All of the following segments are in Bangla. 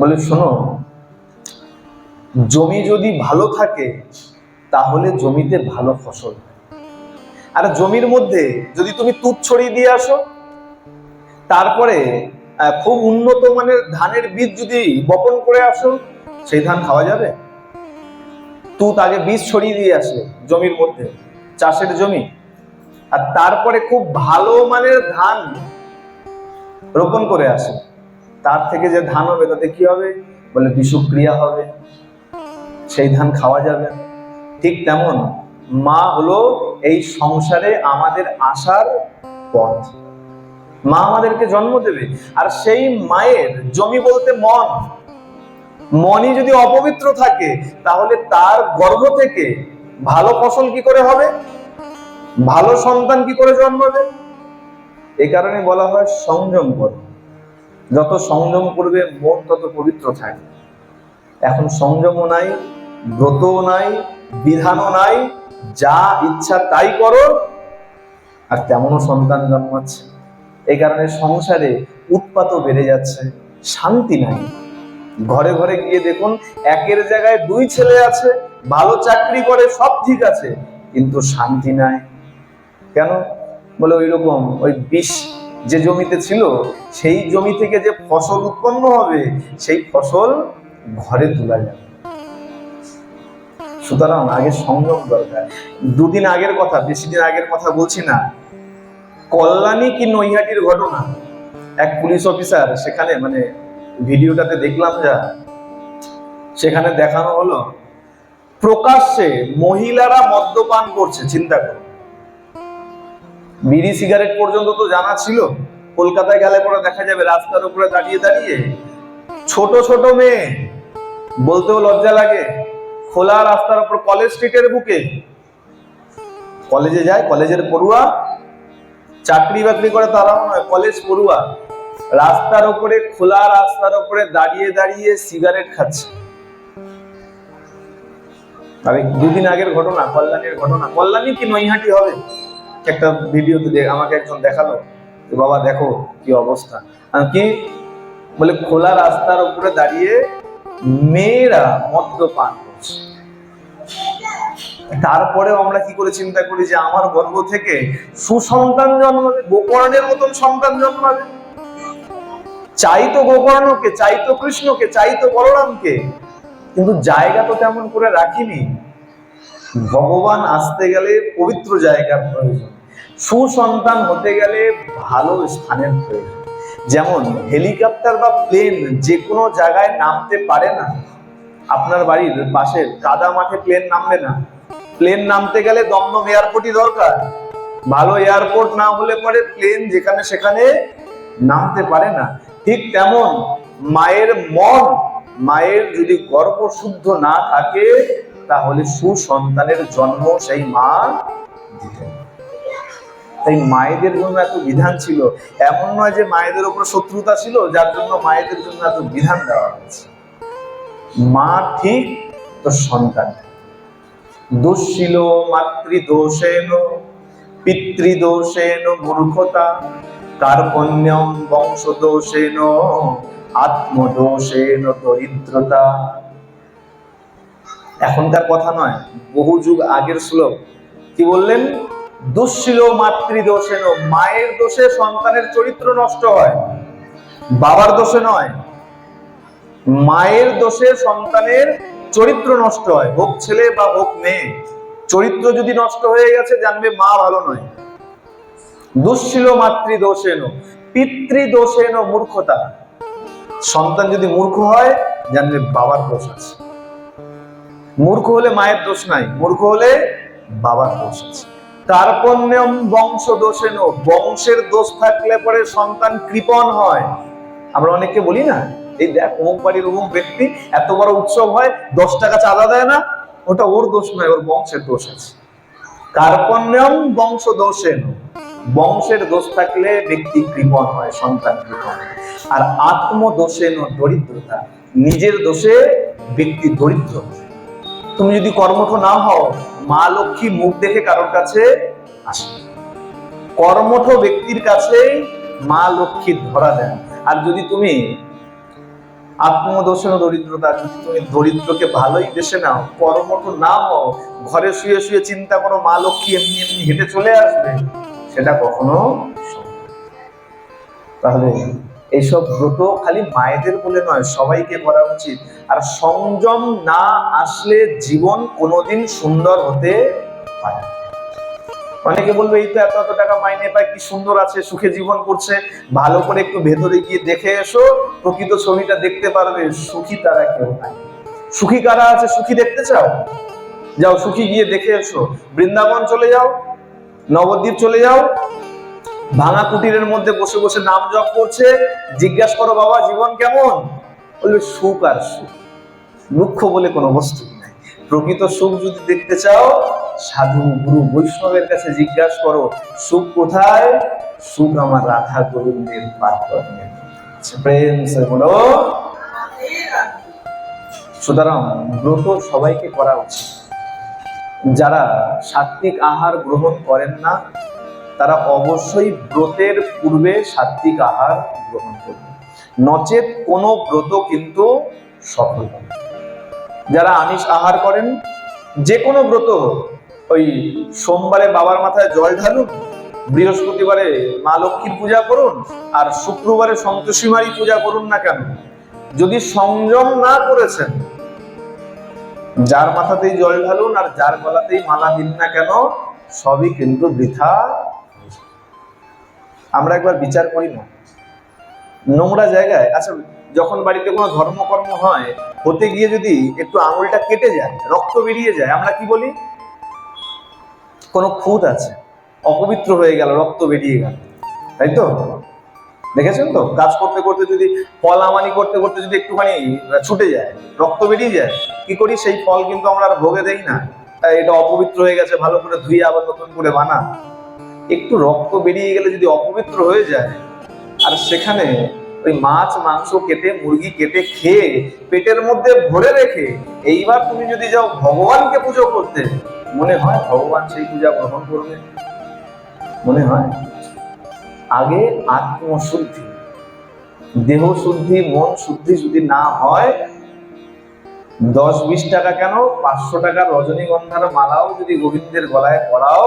বলে, শোনো, জমি যদি ভালো থাকে, তাহলে জমিতে ভালো ফসল আর জমির মধ্যে যদি তুমি তুত ছড়িয়ে দিয়ে আসো, তারপরে খুব উন্নত মানের ধানের বীজ যদি বপন করে আসো, সেই ধান খাওয়া যাবে? তুত আগে বীজ ছড়িয়ে দিয়ে আসে জমির মধ্যে, চাষের জমি। আর তারপরে খুব ভালো মানের ধান রোপণ করে আসে। তার থেকে যে ধান হবে, তাতে কি হবে? বলে বিষক্রিয়া হবে। সেই ধান খাওয়া যাবে ঠিক তেমন মা হলো এই সংসারে আমাদের আসার পথ। মা আমাদেরকে জন্ম দেবে। আর সেই মায়ের জমি বলতে মন। মনই যদি অপবিত্র থাকে, তাহলে তার গর্ভ থেকে ভালো ফসল কি করে হবে? ভালো সন্তান কি করে জন্মাবে? এই কারণে বলা হয় সংযম করো। যত সংযম করবে, মন তত পবিত্র থাকে এখন সংযমও নাই, ব্রতও নাই, বিধানও নাই, যা ইচ্ছা তাই করো। আর তেমনও সন্তান জন্মাচ্ছে। এই কারণে সংসারে উৎপাতও বেড়ে যাচ্ছে, শান্তি নাই। ঘরে ঘরে গিয়ে দেখুন, একের জায়গায় দুই ছেলে আছে, ভালো চাকরি করে, সব ঠিক আছে, কিন্তু শান্তি নাই। কেন? বলে ওই রকম ওই বিষ যে জমিতে ছিল, সেই জমি থেকে যে ফসল উৎপন্ন হবে, সেই ফসল ঘরে তোলা যাবে। সুতরাং আগে সংযম দরকার। দুদিন আগের কথা, বেশি দিন আগের কথা বলছি না। কল্যাণী কি নৈহাটির ঘটনা? এক পুলিশ অফিসার সেখানে মানে ভিডিওটাতে দেখলাম যা, সেখানে দেখানো হলো, প্রকাশ্যে মহিলারা মদ্যপান করছে, চিন্তা করো। বিড়ি সিগারেট পর্যন্ত তো জানা ছিল। কলকাতায় গেলে পরে দেখা যাবে রাস্তার উপরে দাঁড়িয়ে দাঁড়িয়ে। ছোট ছোট মেয়ে। বলতেও লজ্জা লাগে। খোলা রাস্তার উপর কলেজ স্ট্রিটের বুকে। কলেজে যায়, কলেজের পড়ুয়া। চাকরি বাকরি করে তারাও নয়, কলেজ পড়ুয়া। রাস্তার উপরে, খোলা রাস্তার উপরে দাঁড়িয়ে দাঁড়িয়ে সিগারেট খাচ্ছে। আর, দুদিন আগের ঘটনা, কল্যাণীর ঘটনা। কল্যাণী কি নৈহাটি হবে? একটা ভিডিওতে আমাকে একজন দেখাল বাবা, দেখো কি অবস্থা। কি বলে, খোলা রাস্তার উপরে দাঁড়িয়ে মেয়েরা মদ্যপান করছে। তারপরেও আমরা কি করে চিন্তা করি যে, আমার গর্ভ থেকে সুসন্তান জন্মাবে গোকর্ণের মতন সন্তান জন্মাবে চাই তো গোকর্ণকে, চাই তো কৃষ্ণকে, চাই তো বলরামকে, কিন্তু জায়গা তো তেমন করে রাখিনি। ভগবান আসতে গেলে পবিত্র জায়গার প্রয়োজন। সুসন্তান হতে গেলে ভালো স্থানের প্রয়োজন। যেমন হেলিকপ্টার বা প্লেন যে কোনো জায়গায় নামতে পারে না। আপনার বাড়ির পাশের কাদা মাঠে প্লেন নামবে না। প্লেন নামতে গেলে দমদম এয়ারপোর্টই দরকার। ভালো এয়ারপোর্ট না হলে পরে প্লেন যেখানে সেখানে নামতে পারে না। ঠিক তেমন মায়ের মন, মায়ের যদি গর্ভ শুদ্ধ না থাকে, তাহলে সুসন্তানের জন্ম সেই মা দিতে। তাই মায়েদের জন্য এত বিধান ছিল। এমন নয় যে মায়েদের উপর শত্রুতা ছিল, যার জন্য মায়েদের জন্য এত বিধান দেওয়া হয়েছে। মা ঠিক তো সন্তান। ঠিক। দুঃশীল মাতৃদোষেন, পিতৃদোষেন মূর্খতা, কার্পণ্যম বংশদোষেন আত্মদোষেন দরিদ্রতা। এখনকার কথা নয়, বহু যুগ আগের শ্লোক। কি বললেন? দুঃশীল মাতৃদোষেন মায়ের দোষে সন্তানের চরিত্র নষ্ট হয়, বাবার দোষে নয়, মায়ের দোষে সন্তানের চরিত্র নষ্ট হয়, হোক ছেলে বা হোক মেয়ে। চরিত্র যদি নষ্ট হয়ে গেছে, জানবে মা ভালো নয়। দুঃশীল মাতৃদোষেন পিতৃদোষেন মূর্খতা। সন্তান যদি মূর্খ হয়, জানবে বাবার দোষ আছে। মূর্খ হলে মায়ের দোষ নাই, মূর্খ হলে বাবার দোষ আছে। কার্পণ্যম বংশ দোষেন বংশের দোষ থাকলে পরে সন্তান কৃপণ হয়। আমরা অনেককে বলি না, এই দেখ, অমুক বাড়ির অমুক ব্যক্তি এত বড় উৎসব হয়, দশ টাকা চাঁদা দেয় না, ওটা ওর দোষ নয়, ওর বংশের দোষ আছে। কার্পণ্যম বংশ দোষেন বংশের দোষ থাকলে ব্যক্তি কৃপণ হয়, সন্তান কৃপণ আর আত্মদোষেন দরিদ্রতা, নিজের দোষে ব্যক্তি দরিদ্র। তুমি যদি কর্মঠ না হও মা লক্ষ্মী মুখ দেখে কারোর কাছে আসে কর্মঠ ব্যক্তির কাছে মা লক্ষ্মী ধরা দেন। আর যদি তুমি আত্মদোষণ দরিদ্রতা, যদি তুমি দরিদ্রকে ভালোই বেসে নাও, কর্মঠ না হও, ঘরে শুয়ে শুয়ে চিন্তা করো, মা লক্ষ্মী এমনি এমনি হেঁটে চলে আসবে, সেটা কখনো তাহলে এইসব ব্রত খালি মায়েদের বলে নয়, সবাইকে করা উচিত। আর সংযম না আসলে জীবন কোনোদিন সুন্দর হতে পারে অনেকে বলবে, এই তো এত এত টাকা মাইনে পায়, কি সুন্দর আছে, সুখে জীবন করছে। ভালো করে একটু ভেতরে গিয়ে দেখে এসো, প্রকৃত ছবিটা দেখতে পারবে, সুখী তারা কেউ নাই। সুখী কারা আছে, সুখী দেখতে চাও? যাও সুখী গিয়ে দেখে এসো। বৃন্দাবন চলে যাও, নবদ্বীপ চলে যাও ভাঙা কুটিরের মধ্যে বসে বসে নাম জপ করছে। জিজ্ঞাসা করো, বাবা, জীবন কেমন? বলবে, সুখ আর সুখ। দুঃখ বলে কোনো বস্তু নাই। প্রকৃত সুখ যদি দেখতে চাও, সাধু গুরু বৈষ্ণবের কাছে জিজ্ঞাসা করো, সুখ কোথায়? সুখ আমার রাধা গোবিন্দের পাত্রে প্রেম বলো। সুতরাং ব্রত সবাইকে করা উচিত। যারা সাত্বিক আহার গ্রহণ করেন না তারা অবশ্যই ব্রতের পূর্বে সাত্বিক আহার গ্রহণ করবে। নচেত কোনো ব্রত কিন্তু সফল হবে যারা আমিষ আহার করেন, যে কোনো ব্রত ওই সোমবারে বাবার মাথায় জল ঢালুন, বৃহস্পতিবারে মা লক্ষ্মীর পূজা করুন, আর শুক্রবারে সন্তোষী পূজা করুন না কেন? যদি সংযম না করেছেন, যার মাথাতেই জল ঢালুন আর যার গলাতেই মালা দিন না কেন, সবই কিন্তু বৃথা আমরা একবার বিচার করি না। নোংরা জায়গায় আচ্ছা যখন বাড়িতে কোনো ধর্মকর্ম হয়, হতে গিয়ে যদি একটু আঙুলটা কেটে যায়, রক্ত বেরিয়ে যায়, আমরা কি বলি? কোনো খুঁত আছে, অপবিত্র হয়ে গেল, রক্ত বেরিয়ে গেল। তাই তো? দেখেছেন তো? কাজ করতে করতে যদি, ফল আমানি করতে করতে যদি একটুখানি ছুটে যায়, রক্ত বেরিয়ে যায়, কি করি? সেই ফল কিন্তু আমরা আর ভোগে দেই না। এটা অপবিত্র হয়ে গেছে, ভালো করে ধুয়ে আবার নতুন করে বানা। একটু রক্ত বেরিয়ে গেলে যদি অপবিত্র হয়ে যায়, আর সেখানে ওই মাছ, মাংস কেটে, মুরগি কেটে খেয়ে পেটের মধ্যে ভরে রেখে এইবার তুমি যদি যাও ভগবানকে পুজো করতে, মনে হয় ভগবান সেই পূজা গ্রহণ করবে? মনে হয়? আগে আত্মশুদ্ধি। দেহ শুদ্ধি, মন শুদ্ধি যদি না হয়, দশ বিশ টাকা কেন? পাঁচশো টাকা রজনীগন্ধার মালাও যদি গোবিন্দের গলায় পড়াও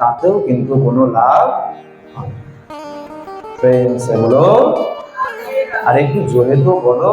তাতেও কিন্তু কোনো লাভ হয়। প্রেম আর একটু জোরে তো বলো